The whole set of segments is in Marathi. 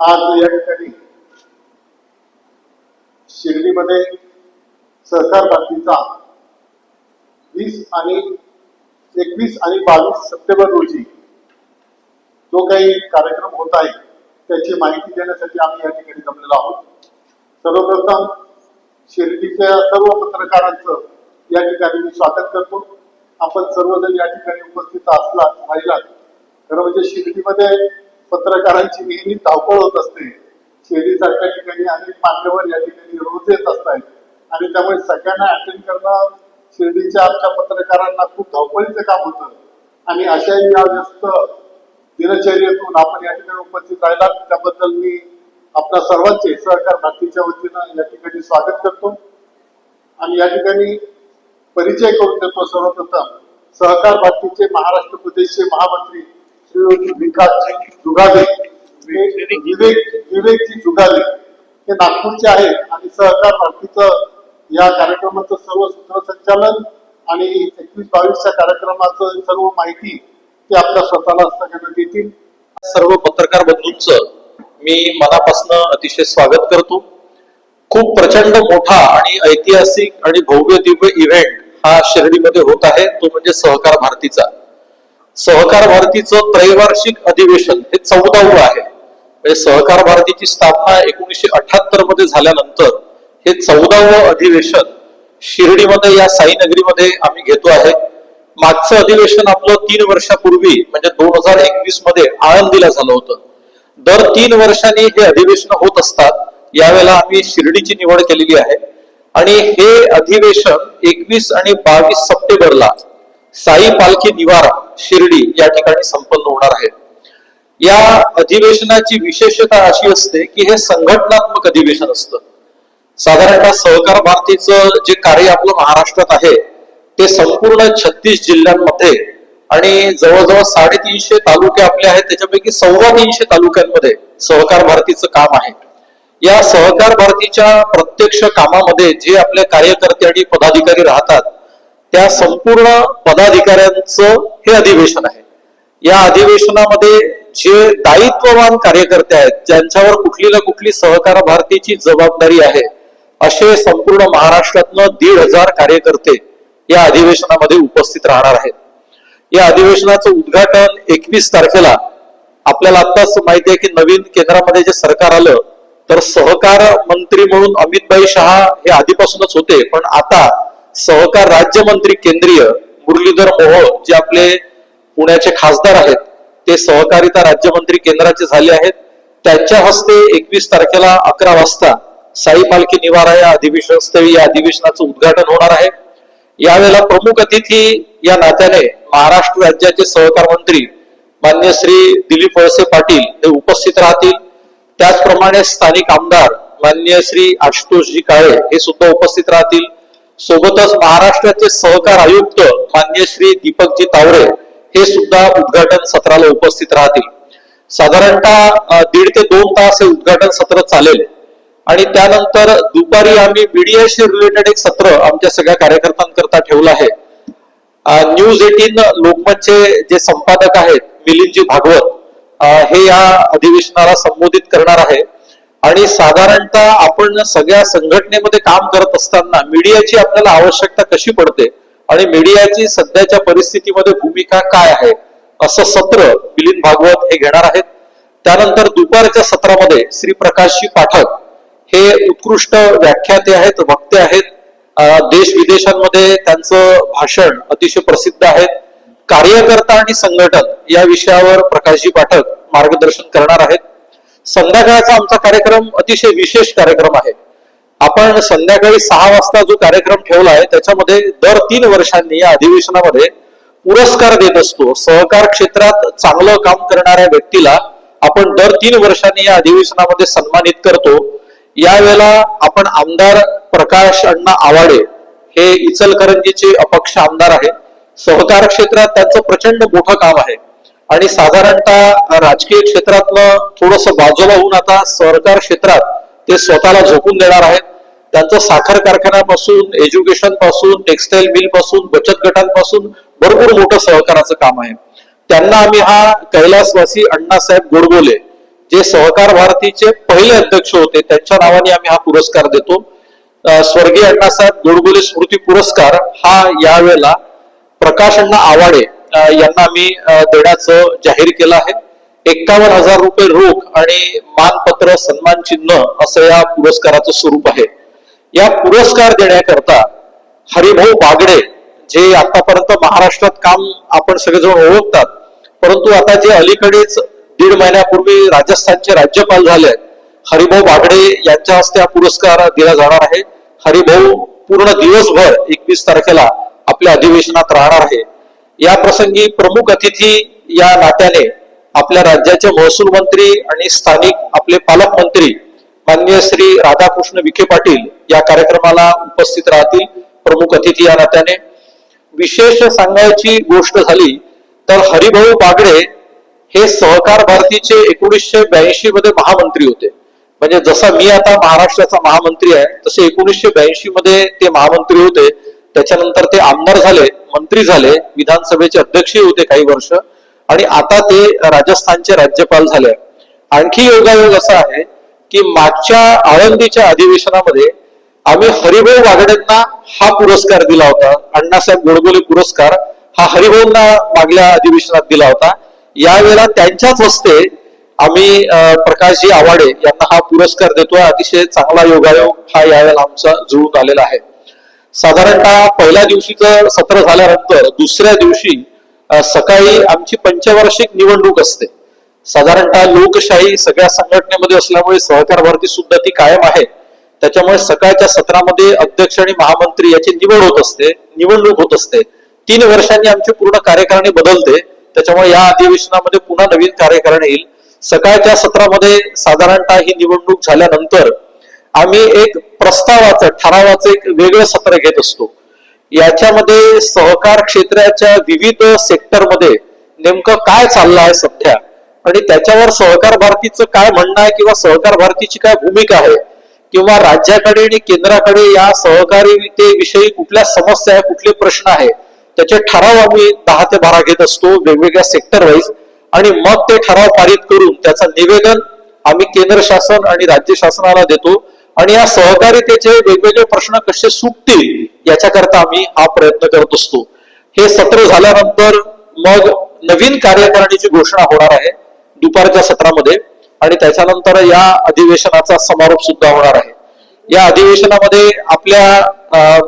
आज या ठिकाणी शिर्डीमध्ये सहकार बातमीचा वीस आणि एकवीस आणि बावीस सप्टेंबर रोजी जो काही कार्यक्रम होत आहे त्याची माहिती देण्यासाठी आम्ही या ठिकाणी जमलेलो आहोत. सर्वप्रथम शिर्डीच्या सर्व पत्रकारांचं या ठिकाणी मी स्वागत करतो. आपण सर्वजण या ठिकाणी उपस्थित असला राहिला खरं म्हणजे शिर्डीमध्ये पत्रकारांची नेहमी धावपळ होत असते. शिर्डीसारख्या ठिकाणी अनेक मान्यवर या ठिकाणी रोज येत असतात. आणि त्यामुळे सगळ्यांना अटेंड करणं शिर्डीच्या आमच्या पत्रकारांना खूप धावपळीचं काम होतं. आणि अशाही या व्यस्त दिनचर्येतून आपण या ठिकाणी उपस्थित राहिला त्याबद्दल मी आपल्या सर्वांचे सहकार भारतीच्या वतीनं या ठिकाणी स्वागत करतो. आणि या ठिकाणी परिचय करून देतो सर्वप्रथम. सहकार भारतीचे महाराष्ट्र प्रदेशचे महामंत्री विकासजी जुगाले. विवेक विवेकजी जुगाले. हे नागपूरचे आहेत आणि सहकार भारतीचं या कार्यक्रमाचं सर्व सूत्रसंचालन आणि एकवीस बावीसच्या कार्यक्रमाचं सर्व माहिती ते आपल्या स्वतःला सगळ्यांना देतील. सर्व पत्रकार बंधूंचं मी मनापासून अतिशय स्वागत करतो. खूप प्रचंड मोठा आणि ऐतिहासिक आणि भव्य दिव्य इव्हेंट हा शिर्डीमध्ये होत आहे. तो म्हणजे सहकार भारतीचा. सहकार भारतीचं त्रैवार्षिक अधिवेशन हे चौदावं आहे. म्हणजे सहकार भारतीची स्थापना एकोणीसशे अठ्याहत्तरमध्ये झाल्यानंतर हे चौदावं अधिवेशन शिर्डीमध्ये या साईनगरीमध्ये आम्ही घेतो आहे. मागचं अधिवेशन आपलं तीन वर्षापूर्वी म्हणजे दोन हजार एकवीसमध्ये आळंदीला झालं होतं. दर तीन वर्षांनी हे अधिवेशन होत असतात. यावेळेला आम्ही शिर्डीची निवड केलेली आहे. आणि हे अधिवेशन एकवीस आणि बावीस सप्टेंबरला साई पालखी निवारा शिर्डी या ठिकाणी संपन्न होणार आहे. या अधिवेशनाची विशेषता अशी असते की हे संघटनात्मक अधिवेशन असतं. साधारणतः सहकार भारतीचं जे कार्य आपलं महाराष्ट्रात आहे ते संपूर्ण छत्तीस जिल्ह्यांमध्ये आणि जवळजवळ साडेतीनशे तालुके आपले आहेत त्याच्यापैकी सव्वा तीनशे तालुक्यांमध्ये सहकार भारतीचं काम आहे. या सहकार भारतीच्या प्रत्यक्ष कामामध्ये जे आपले कार्यकर्ते आणि पदाधिकारी राहतात त्या संपूर्ण पदाधिकाऱ्यांचं हे अधिवेशन आहे. या अधिवेशनामध्ये जे दायित्ववान कार्यकर्ते आहेत ज्यांच्यावर कुठली ना कुठली सहकार भारतीची जबाबदारी आहे असे संपूर्ण महाराष्ट्रातनं दीड हजार कार्यकर्ते या अधिवेशनामध्ये उपस्थित राहणार आहेत. या अधिवेशनाचं उद्घाटन एकवीस तारखेला आपल्याला आताच माहिती आहे की नवीन केंद्रामध्ये जे सरकार आलं तर सहकार मंत्री म्हणून अमितभाई शहा हे आधीपासूनच होते पण आता सहकार राज्यमंत्री केंद्रीय मुरलीधर मोहोळ जे आपले पुण्याचे खासदार आहेत ते सहकारिता राज्यमंत्री केंद्राचे झाले आहेत. त्यांच्या हस्ते एकवीस तारखेला अकरा वाजता साई पालखी निवारा या अधिवेशन स्थळी या अधिवेशनाचं उद्घाटन होणार आहे. यावेळेला प्रमुख अतिथी या नात्याने महाराष्ट्र राज्याचे सहकार मंत्री मान्य श्री दिलीप वळसे पाटील हे उपस्थित राहतील. त्याचप्रमाणे स्थानिक आमदार मान्य श्री आशुतोषजी काळे हे सुद्धा उपस्थित राहतील. सोबतच महाराष्ट्राचे सहकार आयुक्त मान्य श्री दीपकजी तावरे हे सुद्धा उद्घाटन सत्राला उपस्थित राहतील. साधारणतः दीड ते दोन तास हे उद्घाटन सत्र चालेल. आणि त्यानंतर दुपारी आम्ही मीडियाशी रिलेटेड एक सत्र आमच्या सगळ्या कार्यकर्त्यांकरता ठेवलं आहे. न्यूज एटीन लोकमतचे जे संपादक आहेत मिलिंदजी भागवत हे या अधिवेशनाला संबोधित करणार आहे. आणि साधारणतः आपण सगळ्या संघटनेमध्ये काम करत असताना मीडियाची आपल्याला आवश्यकता कशी पडते? आणि मीडियाची सध्याच्या परिस्थितीमध्ये भूमिका काय आहे? असं सत्र मिलिंद भागवत हे घेणार आहेत. त्यानंतर दुपारच्या सत्रामध्ये श्री प्रकाशजी पाठक हे उत्कृष्ट व्याख्याते आहेत वक्ते आहेत. देश विदेशांमध्ये त्यांचं भाषण अतिशय प्रसिद्ध आहे. कार्यकर्ता आणि संघटन या विषयावर प्रकाशजी पाठक मार्गदर्शन करणार आहेत. संध्याकाळचा आमचा कार्यक्रम अतिशय विशेष कार्यक्रम आहे. आपण संध्याकाळी सहा वाजता जो कार्यक्रम ठेवला आहे त्याच्यामध्ये दर तीन वर्षांनी या अधिवेशनामध्ये पुरस्कार देत असतो. सहकार क्षेत्रात चांगलं काम करणाऱ्या व्यक्तीला आपण दर तीन वर्षांनी या अधिवेशनामध्ये सन्मानित करतो. यावेळेला आपण आमदार प्रकाश अण्णा आवाडे हे इचलकरंजीचे अपक्ष आमदार आहेत. सहकार क्षेत्रात त्यांचं प्रचंड मोठं काम आहे. आणि साधारणतः राजकीय क्षेत्रातलं थोडस बाजूला होऊन आता सहकार क्षेत्रात ते स्वतःला झोकून देणार आहेत. त्यांचं साखर कारखान्यापासून एज्युकेशनपासून टेक्सटाईल मिलपासून बचत गटांपासून भरपूर मोठं सहकाराचं काम आहे. त्यांना आम्ही हा कैलासवासी अण्णासाहेब गोडबोले जे सहकार भारतीचे पहिले अध्यक्ष होते त्यांच्या नावाने आम्ही हा पुरस्कार देतो. स्वर्गीय अण्णासाहेब गोडबोले स्मृती पुरस्कार हा यावेळेला प्रकाश अण्णा आवाडे यांना आम्ही देण्याचं जाहीर केलं आहे. एक्कावन्न हजार रुपये रोख आणि मानपत्र सन्मान चिन्ह असं या पुरस्काराचं स्वरूप आहे. या पुरस्कार देण्याकरता हरिभाऊ बागडे जे आतापर्यंत महाराष्ट्रात काम आपण सगळेजण ओळखतात परंतु आता जे अलीकडेच दीड महिन्यापूर्वी राजस्थानचे राज्यपाल झाले हरिभाऊ बागडे यांच्या हस्ते हा पुरस्कार दिला जाणार आहे. हरिभाऊ पूर्ण दिवसभर एकवीस तारखेला आपल्या अधिवेशनात राहणार आहे. या प्रसंगी प्रमुख अतिथी या नात्याने आपल्या राज्याचे महसूल मंत्री आणि स्थानिक आपले पालकमंत्री मान्य श्री राधाकृष्ण विखे पाटील या कार्यक्रमाला उपस्थित राहतील. प्रमुख अतिथी या नात्याने. विशेष सांगायची गोष्ट झाली तर हरिभाऊ बागडे हे सहकार भारतीचे एकोणीसशे ब्याऐंशी मध्ये महामंत्री होते. म्हणजे जसा मी आता महाराष्ट्राचा महामंत्री आहे तसे एकोणीसशे ब्याऐंशी मध्ये ते महामंत्री होते. त्याच्यानंतर ते आमदार झाले मंत्री झाले विधानसभेचे अध्यक्षही होते काही वर्ष. आणि आता ते राजस्थानचे राज्यपाल झाले. आणखी योगायोग असा आहे की मागच्या आळंदीच्या अधिवेशनामध्ये आम्ही हरिभाऊ बागडेंना हा पुरस्कार दिला होता. अण्णासाहेब गोडबोले पुरस्कार हा हरिभाऊंना मागल्या अधिवेशनात दिला होता. यावेळेला त्यांच्याच हस्ते आम्ही अं, प्रकाशजी आवाडे यांना हा पुरस्कार देतोय. अतिशय चांगला योगायोग हा यावेळेला आमचा जुळून आलेला आहे. साधारणतः पहिल्या दिवशीचं सत्र झाल्यानंतर दुसऱ्या दिवशी सकाळी आमची पंचवार्षिक निवडणूक असते. साधारणतः लोकशाही सगळ्या संघटनेमध्ये असल्यामुळे सहकार भारती सुद्धा ती कायम आहे. त्याच्यामुळे सकाळच्या सत्रामध्ये अध्यक्ष आणि महामंत्री याची निवड होत असते निवडणूक होत असते. तीन वर्षांनी आमची पूर्ण कार्यकारणी बदलते. त्याच्यामुळे या अधिवेशनामध्ये पुन्हा नवीन कार्यकारिणी येईल. सकाळच्या सत्रामध्ये साधारणतः ही निवडणूक झाल्यानंतर आम्ही एक प्रस्तावाचं ठरावाचं एक वेगळं सत्र घेत असतो. याच्यामध्ये सहकार क्षेत्राच्या विविध सेक्टरमध्ये नेमकं काय चाललं आहे सध्या? आणि त्याच्यावर सहकार भारतीचं काय म्हणणं आहे किंवा सहकार भारतीची काय भूमिका आहे? किंवा राज्याकडे आणि केंद्राकडे या सहकारितेविषयी कुठल्या समस्या आहे कुठले प्रश्न आहे? त्याचे ठराव आम्ही दहा ते बारा घेत असतो वेगवेगळ्या सेक्टर वाईज आणि मग ते ठराव पारित करून त्याचं निवेदन आम्ही केंद्र शासन आणि राज्य शासनाला देतो. आणि या सहकारितेचे वेगवेगळे प्रश्न कसे सुटतील याच्याकरता आम्ही हा प्रयत्न करत असतो. हे सत्र झाल्यानंतर मग नवीन कार्यकारिणीची घोषणा होणार आहे दुपारच्या सत्रामध्ये आणि त्याच्यानंतर या अधिवेशनाचा समारोप सुद्धा होणार आहे. या अधिवेशनामध्ये आपल्या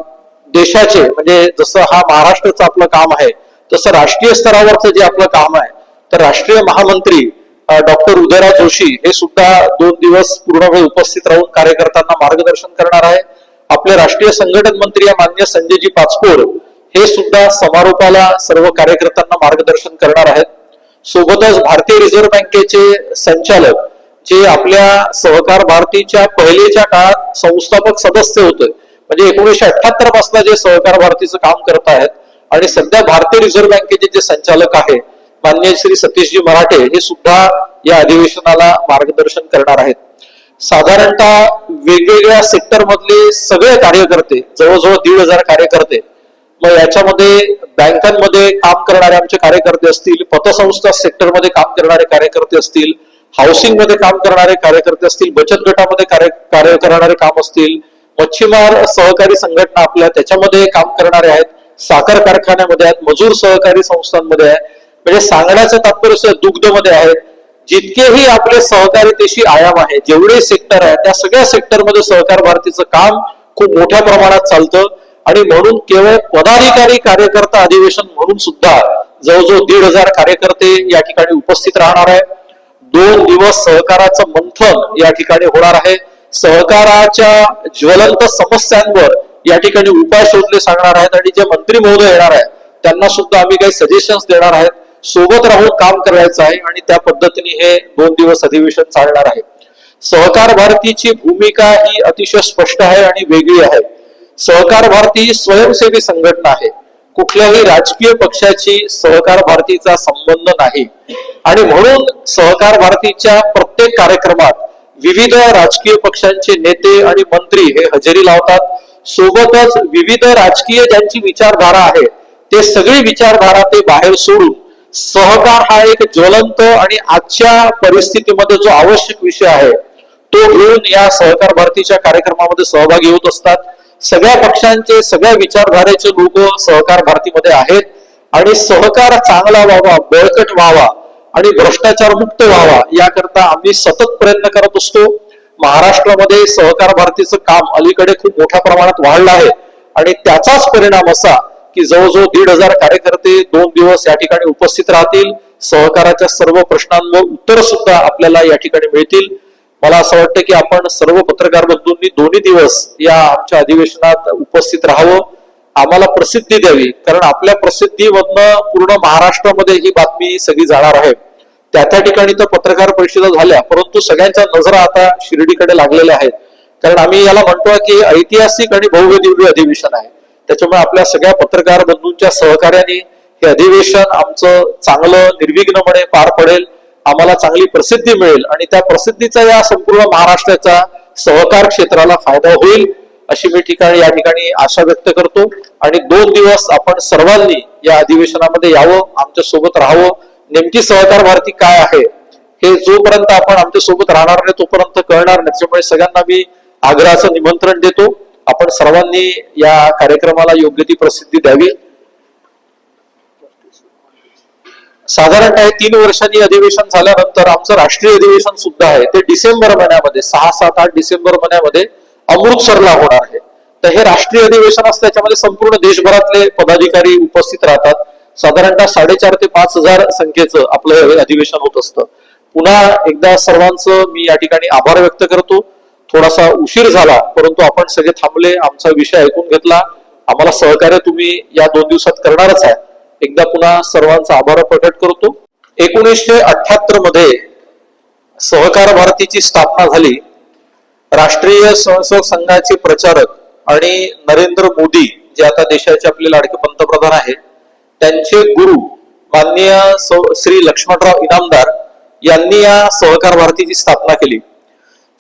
देशाचे म्हणजे जसं हा महाराष्ट्राचं आपलं काम आहे तसं राष्ट्रीय स्तरावरचं जे आपलं काम आहे तर राष्ट्रीय महामंत्री डॉक्टर उदयराज जोशी हे सुद्धा दोन दिवस पूर्ण वेळ उपस्थित राहून कार्यकर्त्यांना मार्गदर्शन करणार आहे. आपले राष्ट्रीय संघटन मंत्री या मान्य संजयजी पाचपोर हे सुद्धा समारोपाला सर्व कार्यकर्त्यांना मार्गदर्शन करणार आहेत. सोबतच भारतीय रिझर्व्ह बँकेचे संचालक जे आपल्या सहकार भारतीच्या पहिलेच्या काळात संस्थापक सदस्य होते म्हणजे एकोणीशे अठ्याहत्तरपासून जे सहकार भारतीचं काम करत आहेत आणि सध्या भारतीय रिझर्व्ह बँकेचे जे संचालक आहे मान्य श्री सतीशजी मराठे हे सुद्धा या अधिवेशनाला मार्गदर्शन करणार आहेत. साधारणतः वेगवेगळ्या सेक्टर मधले सगळे कार्यकर्ते जवळजवळ दीड हजार कार्यकर्ते मग याच्यामध्ये बँकांमध्ये काम करणारे आमचे कार्यकर्ते असतील पतसंस्था सेक्टरमध्ये काम करणारे कार्यकर्ते असतील हाऊसिंगमध्ये काम करणारे कार्यकर्ते असतील बचत गटामध्ये कार्य कार्य करणारे काम असतील मच्छीमार सहकारी संघटना आपल्या त्याच्यामध्ये काम करणारे आहेत साखर कारखान्यामध्ये आहेत मजूर सहकारी संस्थांमध्ये आहे म्हणजे सांगण्याचं तात्पर्य दुग्धमध्ये आहेत जितकेही आपले सहकारितेशी आयाम आहे जेवढे सेक्टर आहे त्या सगळ्या सेक्टरमध्ये सहकार भारतीचं काम खूप मोठ्या प्रमाणात चालतं. आणि म्हणून केवळ पदाधिकारी कार्यकर्ता अधिवेशन म्हणून सुद्धा जवळजवळ दीड हजार कार्यकर्ते या ठिकाणी उपस्थित राहणार आहे. दोन दिवस सहकाराचं मंथन या ठिकाणी होणार आहे. सहकाराच्या ज्वलंत समस्यांवर या ठिकाणी उपाय शोधले सांगणार आहेत. आणि जे मंत्री महोदय येणार आहेत त्यांना सुद्धा आम्ही काही सजेशन्स देणार आहेत. सोबत राहून काम करायचं आहे आणि त्या पद्धतीने हे दोन दिवस अधिवेशन चालणार आहे. सहकार भारतीची भूमिका ही अतिशय स्पष्ट आहे आणि वेगळी आहे. सहकार भारती ही स्वयंसेवी संघटना आहे. कुठल्याही राजकीय पक्षाची सहकार भारतीचा संबंध नाही. आणि म्हणून सहकार भारतीच्या प्रत्येक कार्यक्रमात विविध राजकीय पक्षांचे नेते आणि मंत्री हे हजेरी लावतात. सोबतच विविध राजकीय ज्यांची विचारधारा आहे ते सगळी विचारधारा ते बाहेर सोडून सहकार हा एक ज्वलंत आणि आजच्या परिस्थितीमध्ये जो आवश्यक विषय आहे तो घेऊन या सहकार भारतीच्या कार्यक्रमामध्ये सहभागी होत असतात. सगळ्या पक्षांचे सगळ्या विचारधारेचे लोक सहकार भारतीमध्ये आहेत आणि सहकार चांगला व्हावा बळकट व्हावा आणि भ्रष्टाचार मुक्त व्हावा याकरता आम्ही सतत प्रयत्न करत असतो. महाराष्ट्रामध्ये सहकार भारतीचं काम अलीकडे खूप मोठ्या प्रमाणात वाढलं आहे आणि त्याचाच परिणाम असा की जवळजवळ दीड हजार कार्यकर्ते दोन दिवस या ठिकाणी उपस्थित राहतील. सहकाराच्या सर्व प्रश्नांवर उत्तर सुद्धा आपल्याला या ठिकाणी मिळतील. मला असं वाटतं की आपण सर्व पत्रकार बंधूंनी दोन्ही दिवस या आमच्या अधिवेशनात उपस्थित राहावं. आम्हाला प्रसिद्धी द्यावी कारण आपल्या प्रसिद्धीमधनं पूर्ण महाराष्ट्रामध्ये ही बातमी सगळी जाणार आहे. त्या त्या ठिकाणी तर पत्रकार परिषदा झाल्या परंतु सगळ्यांच्या नजरा आता शिर्डीकडे लागलेल्या आहेत. कारण आम्ही याला म्हणतो की ऐतिहासिक आणि भव्य दिव्य अधिवेशन आहे. त्याच्यामुळे आपल्या सगळ्या पत्रकार बंधूंच्या सहकार्याने हे अधिवेशन आमचं चांगलं निर्विघ्नपणे पार पडेल. आम्हाला चांगली प्रसिद्धी मिळेल. आणि त्या प्रसिद्धीचा या संपूर्ण महाराष्ट्राचा सहकार क्षेत्राला फायदा होईल अशी मी ठिकाणी या ठिकाणी आशा व्यक्त करतो. आणि दोन दिवस आपण सर्वांनी या अधिवेशनामध्ये यावं आमच्यासोबत राहावं. नेमकी सहकार भारती काय आहे हे जोपर्यंत आपण आमच्यासोबत राहणार नाही तोपर्यंत कळणार नाही. त्याच्यामुळे सगळ्यांना मी आग्रहाचं निमंत्रण देतो. आपण सर्वांनी या कार्यक्रमाला योग्य ती प्रसिद्धी द्यावी. साधारणतः हे तीन वर्षांनी अधिवेशन झाल्यानंतर आमचं राष्ट्रीय अधिवेशन सुद्धा आहे. ते डिसेंबर महिन्यामध्ये सहा सात आठ डिसेंबर महिन्यामध्ये अमृतसरला होणार आहे. तर हे राष्ट्रीय अधिवेशन असतं त्याच्यामध्ये संपूर्ण देशभरातले पदाधिकारी उपस्थित राहतात. साधारणतः साडेचार ते पाच हजार संख्येचं आपलं अधिवेशन होत असतं. पुन्हा एकदा सर्वांचं मी या ठिकाणी आभार व्यक्त करतो. थोडासा उशीर झाला परंतु आपण सगळे थांबले आमचा विषय ऐकून घेतला. आम्हाला सहकार्य तुम्ही या दोन दिवसात करणारच आहे. एकदा पुन्हा सर्वांचा आभार प्रकट करतो. एकोणीसशे अठ्याहत्तरमध्ये सहकार भारतीची स्थापना झाली. राष्ट्रीय स्वयंसेवक संघाचे प्रचारक आणि नरेंद्र मोदी जे आता देशाचे आपले लाडके पंतप्रधान आहेत त्यांचे गुरु माननीय श्री लक्ष्मणराव इनामदार यांनी या सहकार भारतीची स्थापना केली.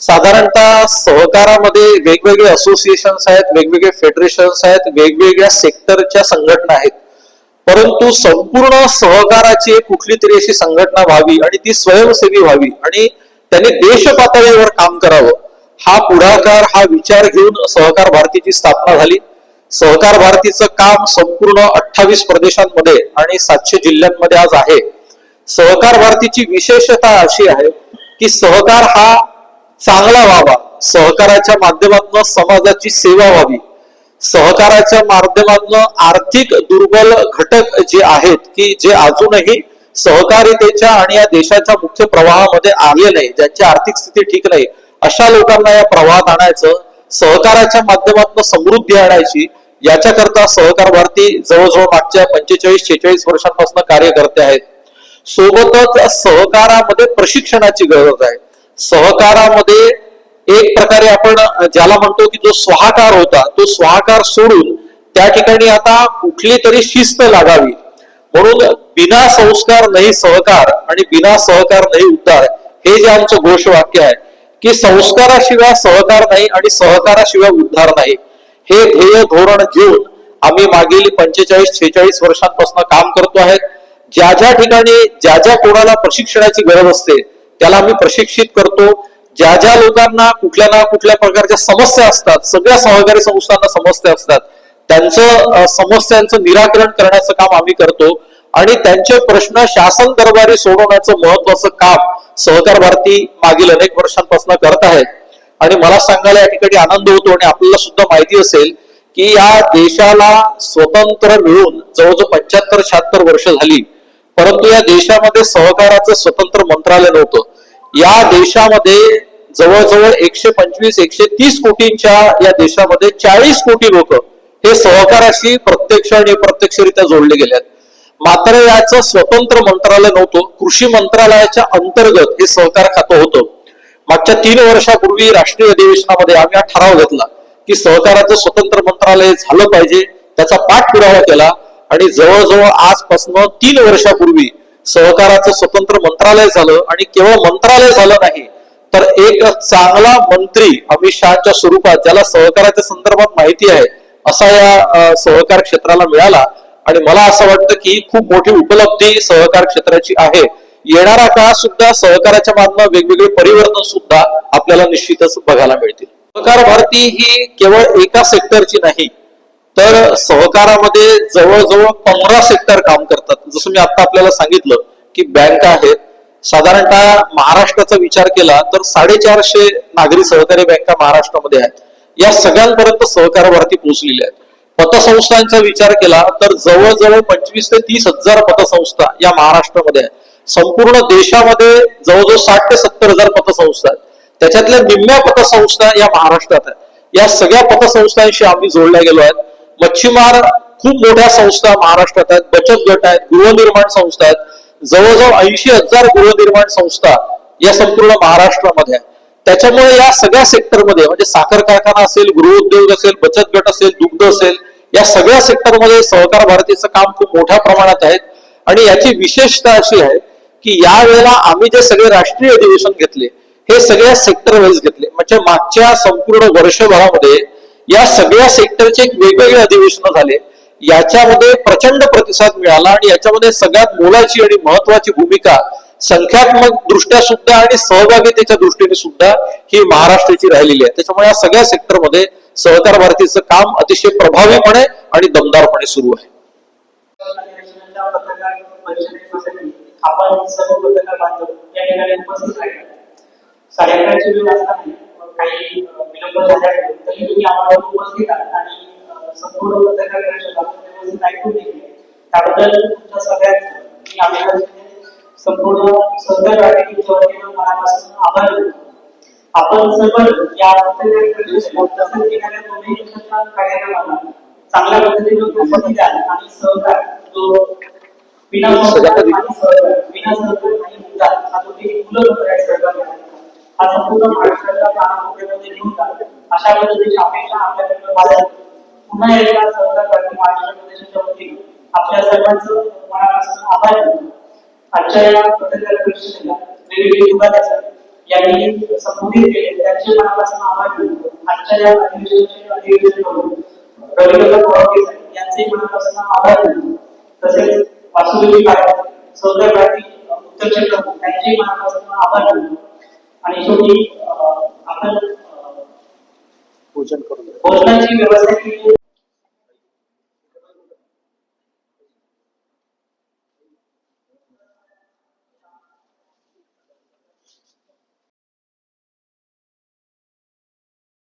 साधारणतः सहकारामध्ये वेगवेगळे असोसिएशन्स आहेत वेगवेगळे फेडरेशन्स आहेत वेगवेगळ्या सेक्टरच्या संघटना आहेत. परंतु संपूर्ण सहकाराची कुठली तरी अशी संघटना व्हावी आणि ती स्वयंसेवी व्हावी आणि त्यांनी देश पातळीवर काम करावं हा पुढाकार हा विचार घेऊन सहकार भारतीची स्थापना झाली. सहकार भारतीचं काम संपूर्ण अठ्ठावीस प्रदेशांमध्ये आणि सातशे जिल्ह्यांमध्ये आज आहे. सहकार भारतीची विशेषता अशी आहे की सहकार हा चांगला व्हावा. सहकाराच्या माध्यमातून समाजाची सेवा व्हावी. सहकाराच्या माध्यमातून आर्थिक दुर्बल घटक जे आहेत की जे अजूनही सहकारितेच्या आणि या देशाच्या मुख्य प्रवाहामध्ये आले नाही ज्यांची आर्थिक स्थिती ठीक नाही अशा लोकांना या प्रवाहात आणायचं सहकाराच्या माध्यमातून समृद्धी आणायची याच्याकरता सहकार भारती जवळजवळ मागच्या पंचेचाळीस शेहेचाळीस वर्षांपासून कार्य करते आहेत. सोबतच सहकारामध्ये प्रशिक्षणाची गरज आहे. सहकारामध्ये एक प्रकारे आपण ज्याला म्हणतो की जो स्वाहाकार होता तो स्वाहाकार सोडून त्या ठिकाणी आता कुठली तरी शिस्त लागावी. म्हणून बिना संस्कार नाही सहकार आणि बिना सहकार नाही उद्धार हे जे आमचं घोष वाक्य आहे की संस्काराशिवाय सहकार नाही आणि सहकाराशिवाय उद्धार नाही. हे ध्येय धोरण घेऊन आम्ही मागील पंचेचाळीस छेचाळीस वर्षांपासून काम करतो आहे. ज्या ज्या ठिकाणी ज्या ज्या कोणाला प्रशिक्षणाची गरज असते त्याला आम्ही प्रशिक्षित करतो. ज्या ज्या लोकांना कुठल्या ना कुठल्या प्रकारच्या समस्या असतात सगळ्या सहकारी संस्थांना समस्या असतात त्यांचं समस्यांचं निराकरण करण्याचं काम आम्ही करतो. आणि त्यांचे प्रश्न शासन दरबारी सोडवण्याचं महत्वाचं काम सहकार भारती मागील अनेक वर्षांपासून करत आहेत. आणि मला सांगायला या ठिकाणी आनंद होतो आणि आपल्याला सुद्धा माहिती असेल की या देशाला स्वतंत्र मिळून जवळजवळ पंच्याहत्तर शहात्तर वर्ष झाली. परंतु या देशामध्ये सहकाराचं स्वतंत्र मंत्रालय नव्हतं. या देशामध्ये जवळजवळ एकशे पंचवीस एकशे तीस कोटींच्या या देशामध्ये चाळीस कोटी लोक हे सहकाराशी प्रत्यक्ष आणि अप्रत्यक्षरित्या जोडले गेले आहेत. मात्र याचं स्वतंत्र मंत्रालय नव्हतं. कृषी मंत्रालयाच्या अंतर्गत हे सहकार खातं होतं. मागच्या तीन वर्षापूर्वी राष्ट्रीय अधिवेशनामध्ये आम्ही हा ठराव घेतला की सहकाराचं स्वतंत्र मंत्रालय झालं पाहिजे त्याचा पाठपुरावा केला. आणि जवळजवळ आजपासून तीन वर्षापूर्वी सहकाराचं स्वतंत्र मंत्रालय झालं आणि केवळ मंत्रालय झालं नाही तर एक चांगला मंत्री अमित शहाच्या स्वरूपात ज्याला सहकाराच्या संदर्भात माहिती आहे असा या सहकार क्षेत्राला मिळाला. आणि मला असं वाटतं की खूप मोठी उपलब्धी सहकार क्षेत्राची आहे. येणारा काळ सुद्धा सहकाराच्या माध्यमात वेगवेगळे परिवर्तन सुद्धा आपल्याला निश्चितच बघायला मिळतील. सहकार भारती ही केवळ एका सेक्टरची नाही तर सहकारामध्ये जवळजवळ पंधरा सेक्टर काम करतात. जसं मी आता आपल्याला सांगितलं की बँक आहेत. साधारणतः महाराष्ट्राचा विचार केला तर साडेचारशे नागरी सहकारी बँका महाराष्ट्रामध्ये आहेत. या सगळ्यांपर्यंत सहकारावरती पोहोचलेल्या आहेत. पतसंस्थांचा विचार केला तर जवळजवळ पंचवीस ते तीस हजार पतसंस्था या महाराष्ट्रामध्ये आहेत. संपूर्ण देशामध्ये जवळजवळ साठ ते सत्तर हजार पतसंस्था आहेत. त्याच्यातल्या निम्म्या पतसंस्था या महाराष्ट्रात आहेत. या सगळ्या पतसंस्थांशी आम्ही जोडल्या गेलो आहेत. मच्छीमार खूप मोठ्या संस्था महाराष्ट्रात आहेत बचत गट आहेत गृहनिर्माण संस्था आहेत. जवळजवळ ऐंशी हजार गृहनिर्माण संस्था या संपूर्ण महाराष्ट्रामध्ये आहेत. त्याच्यामुळे या सगळ्या सेक्टरमध्ये म्हणजे साखर कारखाना असेल गृहउद्योग असेल बचत गट असेल दुग्ध असेल या सगळ्या सेक्टरमध्ये सहकार भारतीचं काम खूप मोठ्या प्रमाणात आहे. आणि याची विशेषता अशी आहे की या वेळेला आम्ही जे सगळे राष्ट्रीय अधिवेशन घेतले हे सगळ्या सेक्टर वाईज घेतले. म्हणजे मागच्या संपूर्ण वर्षभरामध्ये या सगळ्या सेक्टरचे एक वेगवेगळे अधिवेशन झाले. याच्यामध्ये प्रचंड प्रतिसाद मिळाला आणि याच्यामध्ये सगळ्यात मोलाची आणि महत्वाची भूमिका संख्यात्मक दृष्ट्या सुद्धा आणि सहभागितेच्या दृष्टीने सुद्धा ही महाराष्ट्राची राहिलेली आहे. त्याच्यामुळे या सगळ्या सेक्टरमध्ये सहकार भारतीचं काम अतिशय प्रभावीपणे आणि दमदारपणे सुरू आहे. आपण सर्व पत्रकार बांधव या ठिकाणी उपस्थित राहिले सायंकाळची वेळ असताना काही विलंब झाल्यामुळे तरी तुम्ही आम्हाला उपस्थित आहात आणि संपूर्ण पत्रकार परिषद व्यवस्थित ऐकून घेतले त्याबद्दल तुमच्या सगळ्यांचं मी आपल्याला संपूर्ण सहकार तुमच्या वतीनं मनापासून आभार आपण सर्व या पत्रकार परिषदेत तसंच येणाऱ्या दोन्ही दिवसाच्या कार्यक्रमाला चांगल्या पद्धतीने उपस्थित द्या आणि सहकार. जो विना सहकार विना सहकार आणि मुद्दा हा तुम्ही मुलं मूलभूत आहे सहकार हा संपूर्ण महाराष्ट्राच्या घेऊन जातो अशा पद्धतीची अपेक्षा पुन्हा एकदा सहकार महाराष्ट्र प्रदेशाच्या वतीने आपल्या सर्वांचं मनापासून आभार आजच्या या पत्रकार परिषदेला वेगवेगळे यांनी संबोधित केले त्यांचे मनापासून आभार आजच्या या अधिवेशनाचे अधिवेशन करून यांचे मनापासून आभार तसेच वासुदेवी पाटील सौदर पाटील उत्तर चंद्रपूर त्यांचे मनापासून आभार मानतो. आणि शेवटी आपण भोजनाची व्यवस्था केली